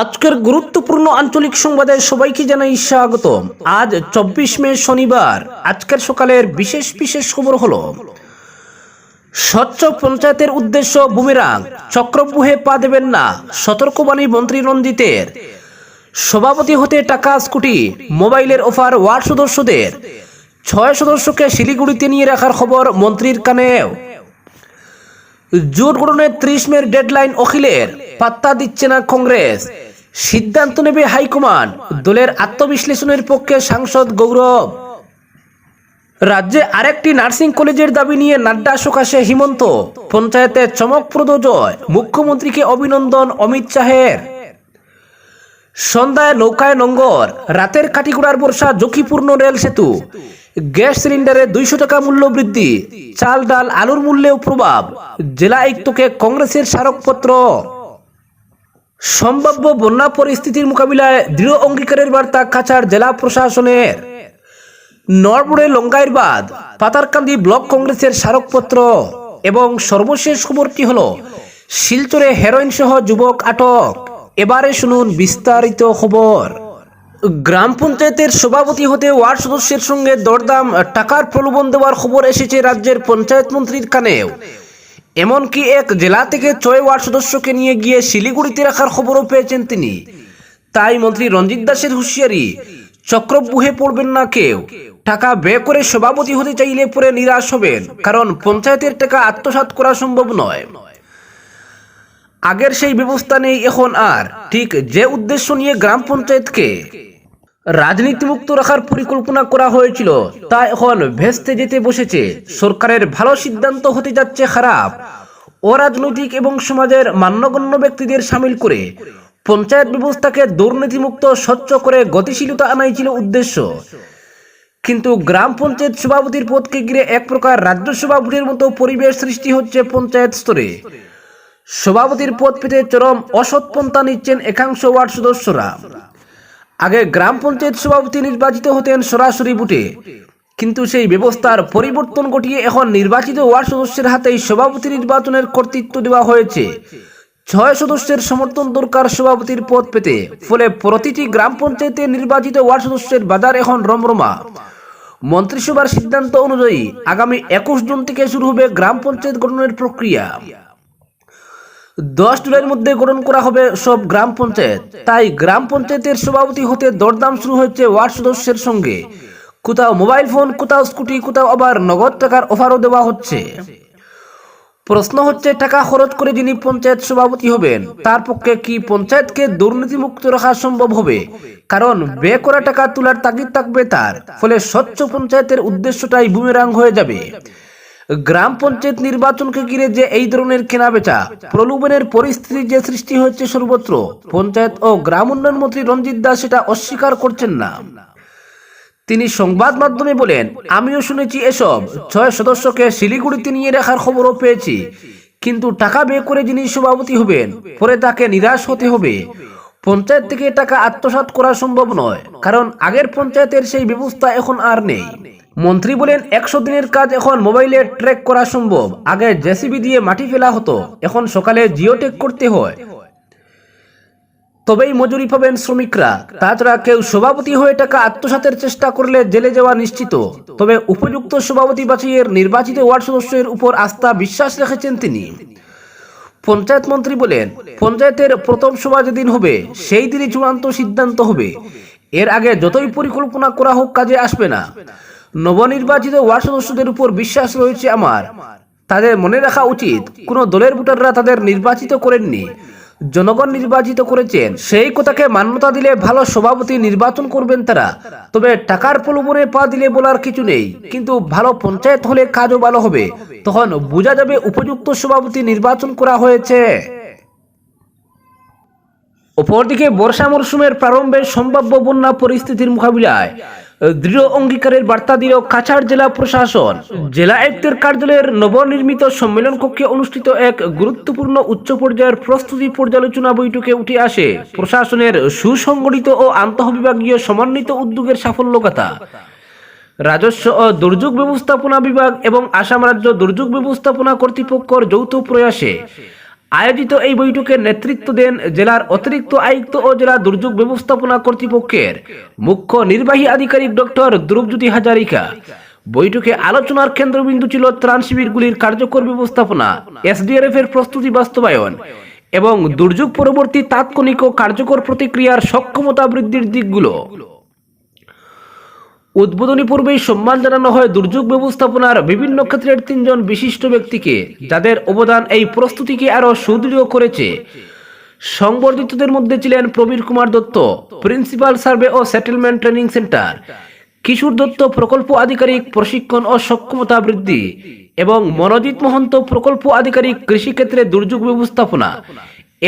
আজকের গুরুত্বপূর্ণ আঞ্চলিক সংবাদে সবাইকে জানাই স্বাগত আজ চব্বিশ মে শনিবার, আজকের সকালের বিশেষ বিশেষ খবর হলো, স্বচ্ছ পঞ্চায়েতের উদ্দেশ্য বুমেরাং চক্রব্যূহে পা দেবেন না, সতর্কবাণী মন্ত্রী রঞ্জিতের, সভাপতি হতে টাকা স্কুটি, মোবাইলের অফার ওয়ার্ড সদস্যদের, ছয় সদস্যকে শিলিগুড়িতে নিয়ে রাখার খবর মন্ত্রীর কানেও। জোট গঠনের ত্রিশ মের ডেডলাইন অখিলের, পাত্তা দিচ্ছে না কংগ্রেস। সিদ্ধান্ত নেবে হাইকমান্ড, দলের আত্মবিশ্লেষণের পক্ষে সাংসদ গৌরব। রাজ্যে আরেকটি নার্সিং কলেজের দাবি নিয়ে নাড্ডা সকাশে হিমন্ত। পঞ্চায়েতে চমকপ্রদ জয়, মুখ্যমন্ত্রীকে অভিনন্দন অমিত শাহের। সন্ধ্যায় নৌকায় নঙ্গর, রাতের কাটিগুড়ার বর্ষা ঝুঁকিপূর্ণ রেল সেতু। গ্যাস সিলিন্ডারে দুইশো টাকা মূল্য বৃদ্ধি, চাল, ডাল, আলুর মূল্যেও প্রভাব। জেলা আয়ুক্তকে কংগ্রেসের স্মারকপত্র। সম্ভাব্য বন্যা পরিস্থিতির মোকাবিলায় দৃঢ় অঙ্গীকারের বার্তা কাছাড় জেলা প্রশাসনের। নরবরে লঙ্গাইর বাদ পাতারকান্দি ব্লক কংগ্রেসের স্মারকপত্র এবং সর্বশেষ খবরটি হল, শিলচরে হেরোইন সহ যুবক আটক। এবারে শুনুন বিস্তারিত খবর। গ্রাম পঞ্চায়েতের সভাপতি হতে ওয়ার্ড সদস্যের সঙ্গে দরদাম, টাকার প্রলোভন দেওয়ার খবর এসেছে রাজ্যের পঞ্চায়েত মন্ত্রীর কানেও। এমনকি এক জেলা থেকে ছয় ওয়ার্ড সদস্যকে নিয়ে গিয়ে শিলিগুড়িতে রাখার খবরও পেয়েছেন তিনি। তাই মন্ত্রী রঞ্জিত দাসের হুঁশিয়ারি, চক্রব্যূহে পড়বেন না কেউ। টাকা ব্যয় করে সভাপতি হতে চাইলে পরে নিরাশ হবেন, কারণ পঞ্চায়েতের টাকা আত্মসাৎ করা সম্ভব নয়। আগের সেই ব্যবস্থা নেই এখন আর। ঠিক যে উদ্দেশ্য নিয়ে গ্রাম পঞ্চায়েতকে রাজনীতিমুক্ত রাখার পরিকল্পনা করা হয়েছিল। তা এখন ভেস্তে যেতে বসেছে। সরকারের ভালো সিদ্ধান্ত হতে যাচ্ছে খারাপ। অরাজনৈতিক এবং সমাজের মান্যগণ্য ব্যক্তিদের সামিল করে পঞ্চায়েত ব্যবস্থাকে দুর্নীতিমুক্ত, স্বচ্ছ করে গতিশীলতা আনাই ছিল উদ্দেশ্য। কিন্তু গ্রাম পঞ্চায়েত সভাপতির পদকে ঘিরে এক প্রকার রাজ্য সভাপতির মতো পরিবেশ সৃষ্টি হচ্ছে পঞ্চায়েত স্তরে। সভাপতির পদ পেতে চরম অসৎপন্থা নিচ্ছেন একাংশ ওয়ার্ড সদস্যরা। আগে গ্রাম পঞ্চায়েত সভাপতি নির্বাচিত হতেন সরাসরি বুটে। কিন্তু সেই ব্যবস্থার পরিবর্তন ঘটিয়ে এখন নির্বাচিত ওয়ার্ড সদস্যের হাতেই সভাপতি নির্বাচনের কর্তৃত্ব দেওয়া হয়েছে। ছয় সদস্যের সমর্থন দরকার সভাপতির পদ পেতে। ফলে প্রতিটি গ্রাম পঞ্চায়েতে নির্বাচিত ওয়ার্ড সদস্যের বাজার এখন রমরমা। মন্ত্রিসভার সিদ্ধান্ত অনুযায়ী আগামী একুশ জুন থেকে শুরু হবে গ্রাম পঞ্চায়েত গঠনের প্রক্রিয়া। দশ জুলাইয়ের মধ্যে গঠন করা হবে সব গ্রাম পঞ্চায়েত। তাই গ্রাম পঞ্চায়েতের সভাপতি হতে দরদাম শুরু হয়েছে ওয়ার্ড সদস্যের সঙ্গে। কোথাও মোবাইল ফোন, কোথাও স্কুটি, কোথাও আবার নগদ টাকার অফারও দেওয়া হচ্ছে। প্রশ্ন হচ্ছে, টাকা খরচ করে যিনি পঞ্চায়েত সভাপতি হবেন, তার পক্ষে কি পঞ্চায়েতকে দুর্নীতিমুক্ত রাখা সম্ভব হবে? কারণ ব্যয় করা টাকা তোলার তাগিদ থাকবে তার, ফলে স্বচ্ছ পঞ্চায়েতের উদ্দেশ্যটাই বুমেরাং হয়ে যাবে। গ্রাম পঞ্চায়েত নির্বাচনকে ঘিরে যে এই ধরনের কেনাবেচা, প্রলোভনের পরিস্থিতি যে সৃষ্টি হচ্ছে সর্বত্র, পঞ্চায়েত ও গ্রাম উন্নয়ন মন্ত্রী রঞ্জিত দাস সেটা অস্বীকার করছেন না। তিনি সংবাদ মাধ্যমে বলেন, আমিও শুনেছি এসব। ছয় সদস্যকে শিলিগুড়িতে নিয়ে রাখার খবরও পেয়েছি। কিন্তু টাকা ব্যয় করে যিনি সভাপতি হবেন, পরে তাকে নিরাশ হতে হবে। পঞ্চায়েত থেকে টাকা আত্মসাৎ করা সম্ভব নয়, কারণ আগের পঞ্চায়েতের সেই ব্যবস্থা এখন আর নেই। মন্ত্রী বলেন, একশো দিনের কাজ এখন মোবাইলে ট্র্যাক করা সম্ভব। আগে জেসিবি দিয়ে মাটি ফেলা হতো। এখন সকালে জিওটেক করতে হয়। তবেই মজুরি পাবেন শ্রমিকরা। তাছাড়া কেউ সভাপতি হয়ে টাকা আত্মসাতের চেষ্টা করলে জেলে যাওয়া নিশ্চিত। তবে উপযুক্ত সভাপতি বাছাইয়ের নির্বাচিত ওয়ার্ড সদস্যের উপর আস্থা বিশ্বাস রেখেছেন তিনি। পঞ্চায়েত মন্ত্রী বলেন, পঞ্চায়েতের প্রথম সভা যেদিন হবে, সেই দিনই চূড়ান্ত সিদ্ধান্ত হবে। এর আগে যতই পরিকল্পনা করা হোক, কাজে আসবে না। নবনির্বাচিত ওয়ার্ড সদস্যদের উপর বিশ্বাস রয়েছে আমার। তাদের মনে রাখা উচিত, কোনো দলের ভোটাররা তাদের নির্বাচিত করেননি। জনগণ নির্বাচিত করেছেন, সেই কথাকে মান্যতা দিলে ভালো সভাপতি নির্বাচন করবেন তারা। তবে টাকার প্রলোভনে পা দিলে বলার কিছু নেই, কিন্তু ভালো পঞ্চায়েত হলে কাজও ভালো হবে। তখন বোঝা যাবে উপযুক্ত সভাপতি নির্বাচন করা হয়েছে। অপরদিকে বর্ষা মরশুমের প্রারম্ভে সম্ভাব্য বন্যা পরিস্থিতির মোকাবিলায় দৃঢ় অঙ্গীকারের বার্তা দিল কাছাড় জেলা প্রশাসন। জেলা আয়ুক্তের কার্যালয়ের নবনির্মিত সম্মেলন কক্ষে অনুষ্ঠিত এক গুরুত্বপূর্ণ উচ্চ পর্যায়ের প্রস্তুতি পর্যালোচনা বৈঠকে উঠে আসে প্রশাসনের সুসংগঠিত ও আন্তঃবিভাগীয় সমন্বিত উদ্যোগের সাফল্য কথা রাজস্ব ও দুর্যোগ ব্যবস্থাপনা বিভাগ এবং আসাম রাজ্য দুর্যোগ ব্যবস্থাপনা কর্তৃপক্ষের যৌথ প্রয়াসে আয়োজিত এই বৈঠকে নেতৃত্ব দেন জেলার অতিরিক্ত আয়ুক্ত ও জেলা দুর্যোগ ব্যবস্থাপনা কর্তৃপক্ষের মুখ্য নির্বাহী আধিকারিক ডক্টর ধ্রুবজ্যোতি হাজারিকা। বৈঠকে আলোচনার কেন্দ্রবিন্দু ছিল ত্রাণ শিবিরগুলির কার্যকর ব্যবস্থাপনা, এসডিআরএফ এর প্রস্তুতি বাস্তবায়ন এবং দুর্যোগ পরবর্তী তাৎক্ষণিক ও কার্যকর প্রতিক্রিয়ার সক্ষমতা বৃদ্ধির দিকগুলো। উদ্বোধনী পূর্বেই সম্মান জানানো হয় দুর্যোগ ব্যবস্থাপনার বিভিন্ন ক্ষেত্রের তিনজন বিশিষ্ট ব্যক্তিকে, যাদের অবদান এই প্রস্তুতিকে আরও সুদৃঢ় করেছে। সংবর্ধিতদের মধ্যে ছিলেন প্রবীর কুমার দত্ত, প্রিন্সিপাল সার্ভে ও settlement training centre, Kishore Dutta প্রকল্প আধিকারিক, প্রশিক্ষণ ও সক্ষমতা বৃদ্ধি, এবং মনোজিৎ মহন্ত প্রকল্প আধিকারিক, কৃষিক্ষেত্রে দুর্যোগ ব্যবস্থাপনা।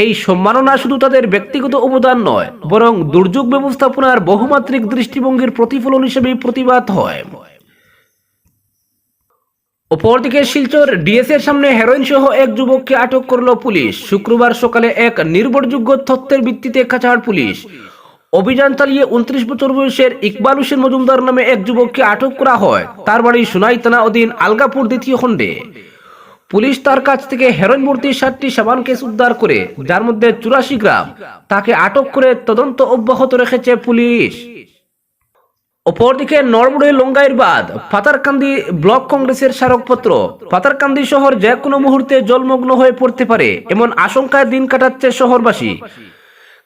এই সম্মাননা শুধু তাদের ব্যক্তিগত অবদান নয়, বরং দুর্যোগ ব্যবস্থাপনার বহুমাত্রিক দৃষ্টিভঙ্গির প্রতিফলন হিসেবে প্রতিবাদ হয়। অপরদিকে শিলচর ডিএস এর সামনে হেরোইন সহ এক যুবককে আটক করল পুলিশ। শুক্রবার সকালে এক নির্ভরযোগ্য তথ্যের ভিত্তিতে কাছাড় পুলিশ। অভিযান চালিয়ে উনত্রিশ বছর বয়সের ইকবাল হোসেন মজুমদার নামে এক যুবককে আটক করা হয়। তার বাড়ি সোনাই থানা অধীন আলগাপুর দ্বিতীয় খণ্ডে। পুলিশ তার কাছ থেকে হেরোইন ভর্তি ষাটটি সাবান কেস উদ্ধার করে, যার মধ্যে চুরাশি গ্রাম তাকে আটক করে তদন্ত অব্যাহত রেখেছে পুলিশ। অপরদিকে নরবুড়ে লঙ্গাইয়ের বাদ পাতারকান্দি ব্লক কংগ্রেসের স্মারকপত্র। পাতারকান্দি শহর যে কোনো মুহূর্তে জলমগ্ন হয়ে পড়তে পারে, এমন আশঙ্কায় দিন কাটাচ্ছে শহরবাসী।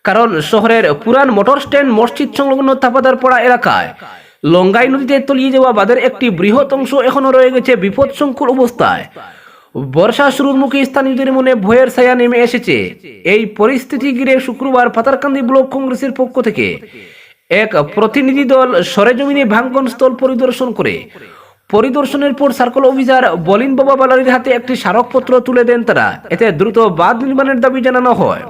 কারণ শহরের পুরান মোটর স্ট্যান্ড, মসজিদ সংলগ্ন তাপাদার পড়া এলাকায় লঙ্গাই নদীতে তলিয়ে যাওয়া বাঁধের একটি বৃহৎ অংশ এখনও রয়ে গেছে বিপদসংকুল অবস্থায়। বর্ষা শুরুর মুখে স্থানীয়দের মনে ভয়ের ছায়া নেমে এসেছে। এই পরিস্থিতি ঘিরে শুক্রবার পাতারকান্দি ব্লক কংগ্রেসের পক্ষ থেকে এক প্রতিনিধি দল সরেজমিনে ভাঙ্গন স্থল পরিদর্শন করে। পরিদর্শনের পর সার্কল অফিসার বলিন বাবা বালারির হাতে একটি স্মারকপত্র তুলে দেন তারা। এতে দ্রুত বাঁধ নির্মাণের দাবি জানানো হয়।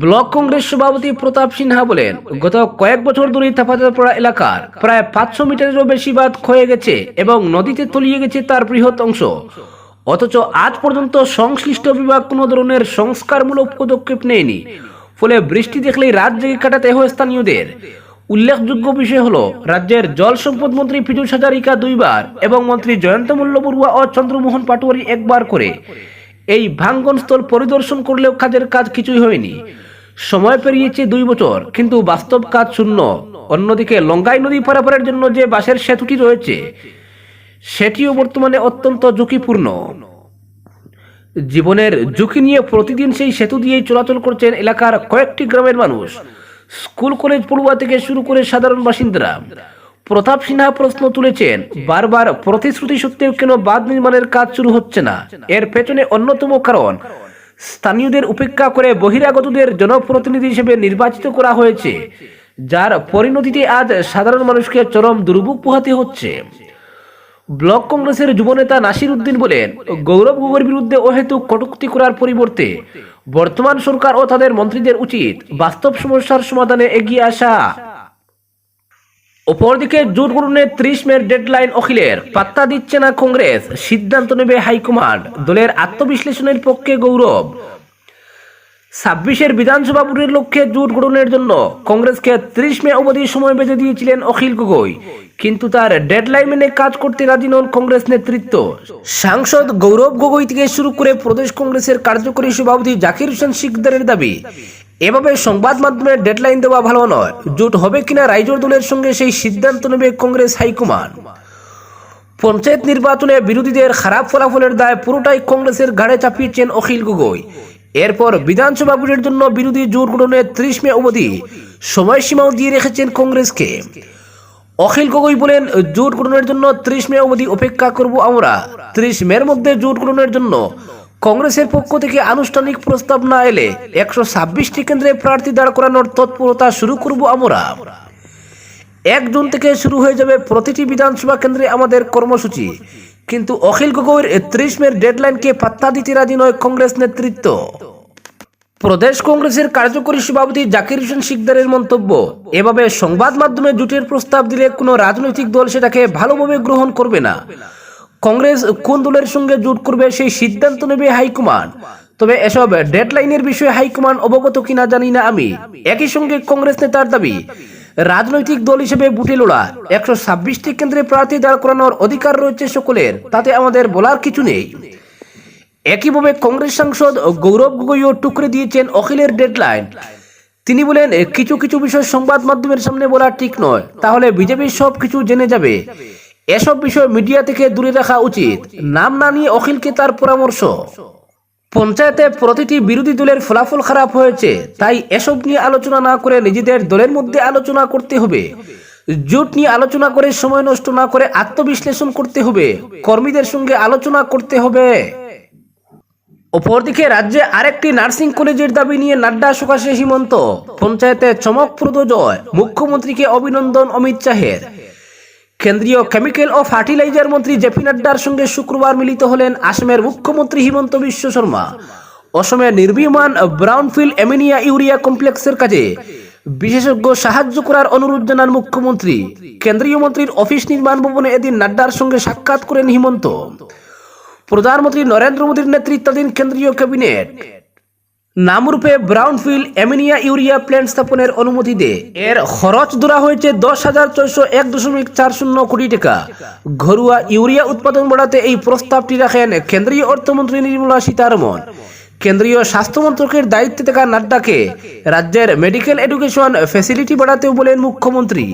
ব্লক কংগ্রেস সভাপতি প্রতাপ সিনহা বলেন, গত কয়েক বছর ধরে তাপাতাপড়া এলাকার প্রায় পাঁচশো মিটারেরও বেশি বাঁধ ক্ষয়ে গেছে এবং নদীতে তলিয়ে গেছে তার বৃহৎ অংশ। অথচ আজ পর্যন্ত সংশ্লিষ্ট বিভাগ কোনো ধরনের সংস্কারমূলক পদক্ষেপ নেয়নি। ফলে বৃষ্টি দেখলেই রাত জেগে কাটাতে হয় স্থানীয়দের। উল্লেখযোগ্য বিষয় হলো, রাজ্যের জল সম্পদ মন্ত্রী পীযুষ হাজারিকা দুইবার এবং মন্ত্রী জয়ন্ত মল্ল বড়ুয়া ও চন্দ্রমোহন পাটোয়ারি একবার করে। এই ভাঙ্গনস্থল পরিদর্শন করলেও কাজের কাজ কিছুই হয়নি। সময় পেরিয়েছে দুই বছর, কিন্তু বাস্তব কাজ শূন্য। অন্যদিকে লঙ্গাই নদী পারাপারের জন্য যে বাসের সেতুটি রয়েছে সেটিও বর্তমানে অত্যন্ত ঝুঁকিপূর্ণ। জীবনের ঝুঁকি নিয়ে প্রতিদিন সেই সেতু দিয়েই চলাচল করছেন এলাকার কয়েকটি গ্রামের মানুষ। স্কুল, কলেজ পড়ুয়া থেকে শুরু করে সাধারণ বাসিন্দারা। প্রতাপ সিনহা প্রশ্ন তুলেছেন, বারবার প্রতিশ্রুতি সত্ত্বেও কেন বাঁধ নির্মাণের কাজ শুরু হচ্ছে না? এর পেছনে অন্যতম কারণ, স্থানীয়দের উপেক্ষা করে বহিরাগতদের জনপ্রতিনিধি হিসেবে নির্বাচিত করা হয়েছে, যার পরিণতিতে আজ সাধারণ মানুষকে চরম দুর্ভোগ পোহাতে হচ্ছে। ব্লক কংগ্রেসের যুবনেতা নাসির উদ্দিন বলেন, গৌরব গগৈর বিরুদ্ধে অহেতুক কটূক্তি করার পরিবর্তে বর্তমান সরকার ও তাদের মন্ত্রীদের উচিত বাস্তব সমস্যার সমাধানে এগিয়ে আসা। অপরদিকে জোট গঠনের ত্রিশ মের ডেডলাইন অখিলের, পাত্তা দিচ্ছে না কংগ্রেস, সিদ্ধান্ত নেবে হাইকমান্ড। দলের আত্মবিশ্লেষণের পক্ষে গৌরব ছাব্বিশের বিধানসভা ভোটের লক্ষ্যে জোট গঠনের জন্য কংগ্রেসকে ত্রিশ মে অবধি সময় বেঁধে দিয়েছিলেন অখিল গগৈ। কিন্তু তার ডেডলাইন মেনে কাজ করতে রাজি নন কংগ্রেস নেতৃত্ব। সাংসদ গৌরব গগৈ থেকে শুরু করে প্রদেশ কংগ্রেসের কার্যকরী সভাপতি জাকির হোসেন শিকদারের দাবি, এভাবে সংবাদ মাধ্যমে ডেডলাইন দেওয়া ভালো নয়। জোট হবে কিনা রাইজোর দলের সঙ্গে সেই সিদ্ধান্ত নেবে কংগ্রেস হাইকমান্ড। পঞ্চায়েত নির্বাচনে বিরোধীদের খারাপ ফলাফলের দায় পুরোটাই কংগ্রেসের ঘাড়ে চাপিয়েছেন অখিল গগৈ। এরপর বিধানসভা ভোটের জন্য বিরোধী জোট গঠনের ত্রিশ মে অবধি সময়সীমাও দিয়ে রেখেছেন কংগ্রেসকে। অখিল গগৈ বলেন, জোট গঠনের জন্য ত্রিশ মে অবধি অপেক্ষা করব আমরা। ত্রিশ মের মধ্যে জোট গঠনের জন্য কংগ্রেসের পক্ষ থেকে আনুষ্ঠানিক প্রস্তাব না এলে একশো ছাব্বিশটি কেন্দ্রে প্রার্থী দাঁড় করানোর তৎপরতা শুরু করব আমরা। এক জুন থেকে শুরু হয়ে যাবে প্রতিটি বিধানসভা কেন্দ্রে আমাদের কর্মসূচি। কিন্তু অখিল গগৈর ত্রিশ মের ডেডলাইনকে পাত্তা দিতে রাজি নয় কংগ্রেস নেতৃত্ব। প্রদেশ কংগ্রেসের কার্যকরী সভাপতি জাকির হোসেন শিকদারের মন্তব্য, এভাবে সংবাদ মাধ্যমে জোটের প্রস্তাব দিলে কোনো রাজনৈতিক দল সেটাকে ভালোভাবে গ্রহণ করবে না। কংগ্রেস কোন দলের সঙ্গে জোট করবে সেই সিদ্ধান্ত নেবে হাইকমান্ড। তবে এসব ডেডলাইনের বিষয়ে হাইকমান্ড অবগত কিনা জানি না আমি। একই সঙ্গে কংগ্রেস নেতার দাবি রাজনৈতিক দল হিসেবে বুটে লোড়া। একশো ছাব্বিশটি কেন্দ্রে প্রার্থী দাঁড় করানোর অধিকার রয়েছে সকলের, তাতে আমাদের বলার কিছু নেই। একইভাবে কংগ্রেস সাংসদ গৌরব গগৈও টুকরে দিয়েছেন অখিলের ডেডলাইন। তিনি বলেন, কিছু কিছু বিষয় সংবাদ মাধ্যমের সামনে বলা ঠিক নয়। তাহলে বিজেপি সব কিছু জেনে যাবে। এসব বিষয় মিডিয়া থেকে দূরে রাখা উচিত। নাম না নিয়ে অখিলকে তার পরামর্শ। পঞ্চায়েতে প্রতিটি বিরোধী দলের ফলাফল খারাপ হয়েছে, তাই এসব নিয়ে আলোচনা না করে নিজেদের দলের মধ্যে আলোচনা করতে হবে। জোট নিয়ে আলোচনা করে সময় নষ্ট না করে আত্মবিশ্লেষণ করতে হবে। কর্মীদের সঙ্গে আলোচনা করতে হবে। অপরদিকে রাজ্যে আরেকটি নার্সিং কলেজের দাবি নিয়ে নাড্ডা সকাশে হিমন্ত। পঞ্চায়েতে চমকপ্রদ জয়। মুখ্যমন্ত্রীকে অভিনন্দন, অমিত শাহের। কেন্দ্রীয় কেমিক্যাল ও ফার্টিলাইজার মন্ত্রী জেপি নাড্ডার সঙ্গে শুক্রবার মিলিত হলেন আসামের মুখ্যমন্ত্রী হিমন্ত বিশ্ব শর্মা। অসমে নির্মীয়মান ব্রাউনফিল্ড এমিনিয়া ইউরিয়া কমপ্লেক্সের কাজে বিশেষজ্ঞ সাহায্য করার অনুরোধ জানান মুখ্যমন্ত্রী। কেন্দ্রীয় মন্ত্রীর অফিস নির্মাণ ভবনে এদিন নাড্ডার সঙ্গে সাক্ষাৎ করেন হিমন্ত। প্রধানমন্ত্রী নরেন্দ্র মোদীর নেতৃত্বাধীন কেন্দ্রীয় ক্যাবিনেট। নামরূপে ব্রাউনফিল্ড অ্যামিনিয়া ইউরিয়া প্ল্যান্ট স্থাপনের অনুমতি দেয়। এর খরচ ধরা হয়েছে দশ হাজার ছয়শো এক দশমিক চার শূন্য কোটি টাকা। ঘরোয়া ইউরিয়া উৎপাদন বাড়াতে এই প্রস্তাবটি রাখেন কেন্দ্রীয় অর্থমন্ত্রী নির্মলা সীতারমন কেন্দ্রীয় স্বাস্থ্য মন্ত্রকের দায়িত্বে থাকা নাড্ডাকে রাজ্যের মেডিকেল এডুকেশন ফ্যাসিলিটি বাড়াতেও বলেন মুখ্যমন্ত্রী।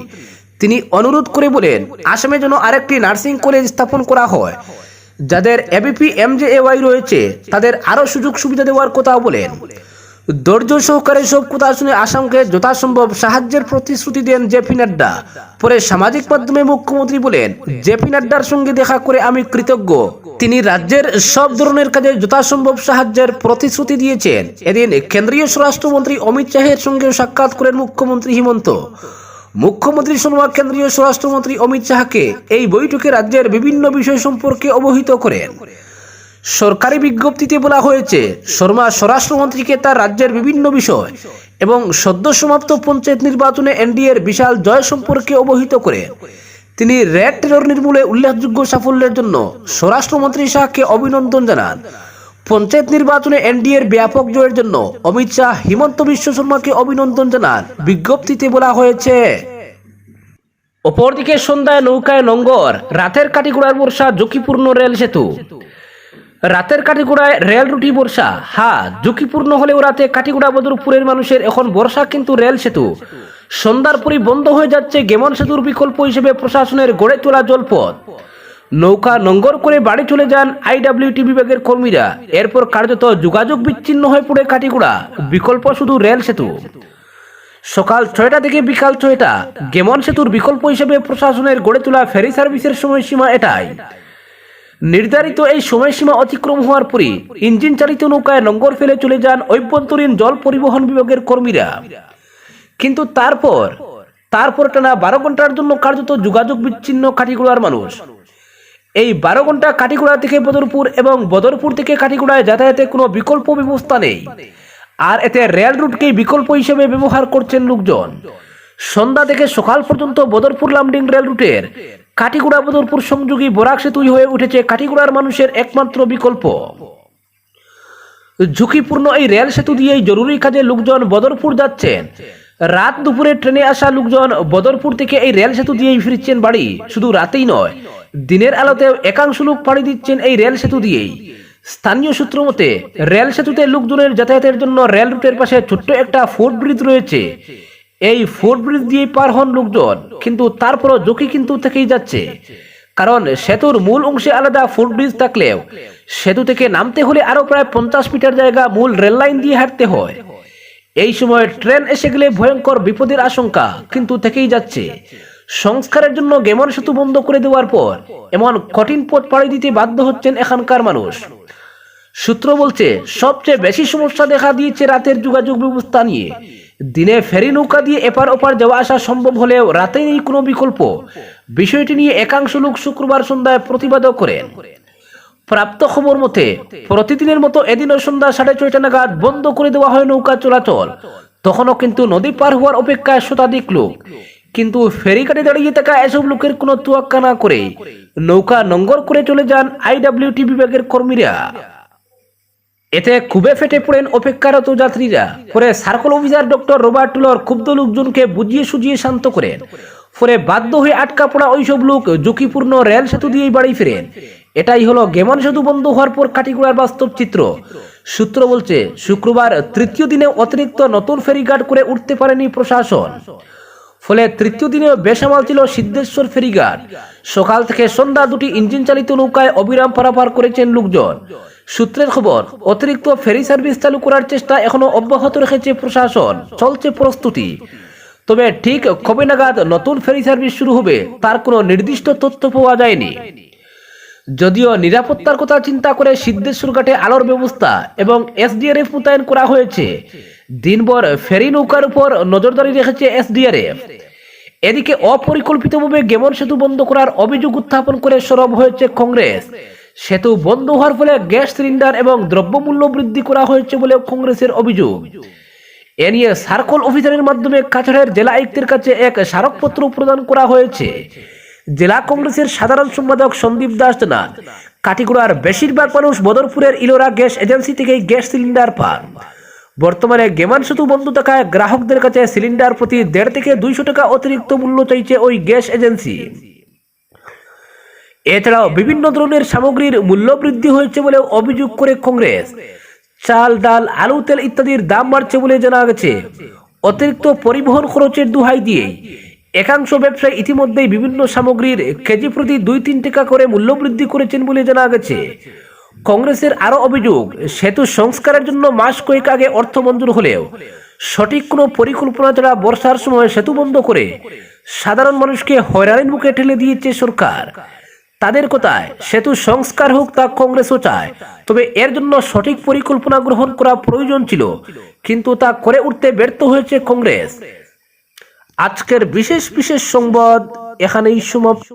তিনি অনুরোধ করে বলেন, আসামে যেন আরেকটি নার্সিং কলেজ স্থাপন করা হয়। যাদের এবিপি এমজেএওয়াই রয়েছে, তাদের আরও সুযোগ সুবিধা দেওয়ার কথাও বলেন। ধৈর্য সহকারে সব কথা শুনে আসামকে যথাসম্ভব সাহায্যের প্রতিশ্রুতি দেন জেপি নাড্ডা। পরে সামাজিক মাধ্যমে মুখ্যমন্ত্রী বলেন জেপি নাড্ডার সঙ্গে দেখা করে আমি কৃতজ্ঞ। তিনি রাজ্যের সব ধরনের কাজে যথাসম্ভব সাহায্যের প্রতিশ্রুতি দিয়েছেন। এদিন কেন্দ্রীয় স্বরাষ্ট্রমন্ত্রী অমিত শাহের সঙ্গেও সাক্ষাৎ করেন মুখ্যমন্ত্রী হিমন্ত। মুখ্যমন্ত্রী সোনোয়া কেন্দ্রীয় স্বরাষ্ট্রমন্ত্রী অমিত শাহকে এই বৈঠকে রাজ্যের বিভিন্ন বিষয় সম্পর্কে অবহিত করেন। সরকারি বিজ্ঞপ্তিতে বলা হয়েছে, শর্মা স্বরাষ্ট্রমন্ত্রীকে তার রাজ্যের বিভিন্ন বিষয় এবং সদ্য সমাপ্ত পঞ্চায়েত নির্বাচনে এনডিএর বিশাল জয় সম্পর্কে অবহিত করেন তিনি রেড টেরর নির্মূলে উল্লেখযোগ্য সাফল্যের জন্য স্বরাষ্ট্রমন্ত্রী শাহকে অভিনন্দন জানান। পঞ্চায়েত নির্বাচনে এনডিএর ব্যাপক জয়ের জন্য অমিত শাহ হিমন্ত বিশ্ব শর্মাকে অভিনন্দন জানান। বিজ্ঞপ্তিতে বলা হয়েছে, অপরদিকে সন্ধ্যায় নৌকায় নঙ্গর রাতের কাটিগুড়ার বর্ষা, ঝুঁকিপূর্ণ রেল সেতু। রাতের কাটিগুড়ায় রেল রুটি বর্ষা, হা, ঝুঁকিপূর্ণ হলেও রাতে কাটিগুড়া বদরপুরের মানুষের এখন বর্ষা কিন্তু রেল সেতু। সন্ধ্যার পরই বন্ধ হয়ে যাচ্ছে গেমন সেতুর বিকল্প হিসেবে প্রশাসনের গড়ে তোলা জলপথ। নৌকা নঙ্গর করে বাড়ি চলে যান আইডব্লিউটি বিভাগের কর্মীরা। এরপর কার্যত যোগাযোগ বিচ্ছিন্ন হয়ে পড়ে কাটিগুড়া। বিকল্প শুধু রেল সেতু। সকাল ছয়টা থেকে বিকাল ছয়টা, গেমন সেতুর বিকল্প হিসেবে প্রশাসনের গড়ে তোলা ফেরি সার্ভিসের সময়সীমা এটাই। নির্ধারিত এই সময়সীমা অতিক্রম হওয়ার পরই ইঞ্জিন চালিত নৌকায় নঙ্গর ফেলে চলে যান অভ্যন্তরীণ জল পরিবহন বিভাগের কর্মীরা। কিন্তু তারপর তারপর টানা বারো ঘণ্টার জন্য কার্যত যোগাযোগ বিচ্ছিন্ন কাটিগুড়ার মানুষ। এই বারো ঘণ্টা কাটিগুড়া থেকে বদরপুর এবং বদরপুর থেকে কাটিগুড়ায় যাতায়াতে কোনো বিকল্প ব্যবস্থা নেই। আর এতে রেল রুটকেই বিকল্প হিসেবে ব্যবহার করছেন লোকজন। সন্ধ্যা থেকে সকাল পর্যন্ত বদরপুর লামডিং রেল রুটের কাটিগুড়া বদরপুর সংযোগী বরাক সেতুই হয়ে উঠেছে কাটিগুড়ার মানুষের একমাত্র বিকল্প। ঝুঁকিপূর্ণ এই রেল সেতু দিয়েই জরুরি কাজে লোকজন বদরপুর যাচ্ছেন। রাত দুপুরে ট্রেনে আসা লোকজন বদরপুর থেকে এই রেল সেতু দিয়েই ফিরছেন বাড়ি। শুধু রাতেই নয় দিনের আলোতেও একাংশ লোক পাড়ি দিচ্ছেন এই রেল সেতু দিয়েই। স্থানীয় সূত্র মতে, রেল সেতুতে লোকজনের যাতায়াতের জন্য রেল রুটের পাশে ছোট্ট একটা ফুট ব্রিজ রয়েছে। এই ফুট ব্রিজ দিয়ে পার হন লোকজন, কিন্তু তারপরও ঝুঁকি কিন্তু থেকেই যাচ্ছে। কারণ সেতুর মূল অংশে আলাদা ফুট ব্রিজ থাকলেও, সেতু থেকে নামতে হলে আরও প্রায় পঞ্চাশ মিটার জায়গা মূল রেল লাইন দিয়ে হাঁটতে হয়। এই সময় ট্রেন এসে গেলে ভয়ঙ্কর বিপদের আশঙ্কা কিন্তু থেকেই যাচ্ছে। সংস্কারের জন্য গেমন সেতু বন্ধ করে দেওয়ার পর এমন কঠিন পথ পাড়ি দিতে বাধ্য হচ্ছেন এখানকার মানুষ। সূত্র বলছে, সবচেয়ে বেশি সমস্যা দেখা দিয়েছে রাতের যোগাযোগ ব্যবস্থা নিয়ে। দিনে ফেরি নৌকা দিয়ে এপার ওপার যাওয়া আসা সম্ভব হলেও রাতে নেই কোনো বিকল্প। বিষয়টি নিয়ে একাংশ লোক শুক্রবার সন্ধ্যায় প্রতিবাদও করেন। প্রাপ্ত খবর মতে, প্রতিদিনের মতো এদিনও সন্ধ্যা সাড়ে ছয়টা নাগাদ বন্ধ করে দেওয়া হয় নৌকা চলাচল। তখনও কিন্তু নদী পার হওয়ার অপেক্ষায় শতাধিক লোক কিন্তু ফেরিঘাটে দাঁড়িয়ে থাকা এসব লোকের কোনো তুয়াক্কা না করে নৌকা নোঙ্গর করে চলে যান আইডব্লিউটি বিভাগের কর্মীরা। এতে খুবই ফেটে পড়েন অপেক্ষারত যাত্রীরা। পরে সার্কল অফিসার ডক্টর রবার্ট টুলর ক্ষুব্ধ লোকজনকে বুঝিয়ে সুজিয়ে শান্ত করেন। পরে বাধ্য হয়ে আটকা পড়া ওইসব লোক ঝুঁকিপূর্ণ রেল সেতু দিয়েই বাড়ি ফেরেন। এটাই হলো গেমন সেতু বন্ধ হওয়ার পর কাটিগুড়ার বাস্তব চিত্র। সূত্র বলছে, শুক্রবার তৃতীয় দিনে অতিরিক্ত নতুন ফেরিঘাট করে উঠতে পারেনি প্রশাসন। ফলে তৃতীয় দিনেও বেসামাল ছিল সিদ্ধেশ্বর ফেরিঘাট। সকাল থেকে সন্ধ্যা দুটি ইঞ্জিন চালিত নৌকায় অবিরাম পারাপার করেছেন লোকজন। সূত্রের খবর, অতিরিক্ত ফেরি সার্ভিস চালু করার চেষ্টা এখনও অব্যাহত রেখেছে প্রশাসন। চলছে প্রস্তুতি। তবে ঠিক কবে নাগাদ নতুন ফেরি সার্ভিস শুরু হবে, তার কোনো নির্দিষ্ট তথ্য পাওয়া যায়নি। যদিও নিরাপত্তার কথা চিন্তা করে সিদ্ধেশ্বর ঘাটে আলোর ব্যবস্থা এবং এসডিআরএফ মোতায়েন করা হয়েছে দিনভর ফেরি নৌকার উপর নজরদারি রেখেছে এসডিআরএফ এদিকে অপরিকল্পিতভাবে গেমন সেতু বন্ধ করার অভিযোগ উত্থাপন করে সরব হয়েছে কংগ্রেস। সেতু বন্ধ হওয়ার ফলে গ্যাস সিলিন্ডার এবং দ্রব্যমূল্য বৃদ্ধি করা হয়েছে বলে কংগ্রেসের অভিযোগ। এ নিয়ে সার্কল অফিসারের মাধ্যমে কাছাড়ের জেলা আয়ুক্তের কাছে এক স্মারকপত্র প্রদান করা হয়েছে। জেলা কংগ্রেসের সাধারণ সম্পাদক সন্দীপ দাস কাটিগুড়ার বেশিরভাগ মানুষ বদরপুরের ইলোরা গ্যাস এজেন্সি থেকেই গ্যাস সিলিন্ডার পান। বর্তমানে গেমান সেতু বন্ধ থাকায় গ্রাহকদের কাছে সিলিন্ডার প্রতি দেড় থেকে দুইশো টাকা অতিরিক্ত মূল্য চাইছে ওই গ্যাস এজেন্সি। এছাড়াও বিভিন্ন ধরনের সামগ্রীর মূল্য বৃদ্ধি হয়েছে বলে অভিযোগ করে কংগ্রেস। চাল, ডাল, আলু, তেল ইত্যাদির দাম বাড়ছে বলে জানা গেছে। অতিরিক্ত পরিবহন খরচের দুহাই দিয়ে একাংশ ব্যবসায়ী ইতিমধ্যেই বিভিন্ন সামগ্রীর কেজি প্রতি দুই তিন টাকা করে মূল্য বৃদ্ধি করেছেন বলে জানা গেছে। কংগ্রেসের আরও অভিযোগ, সেতু সংস্কারের জন্য মাস কয়েক আগে অর্থ মঞ্জুর হলেও সঠিক কোনো পরিকল্পনা ছাড়া বর্ষার সময় সেতু বন্ধ করে সাধারণ মানুষকে হয়রানির মুখে ঠেলে দিয়েছে সরকার। তাদের কথায়, সেতু সংস্কার হোক তা কংগ্রেসও চায়, তবে এর জন্য সঠিক পরিকল্পনা গ্রহণ করা প্রয়োজন ছিল, কিন্তু তা করে উঠতে ব্যর্থ হয়েছে কংগ্রেস। আজকের বিশেষ বিশেষ সংবাদ এখানেই সমাপ্ত।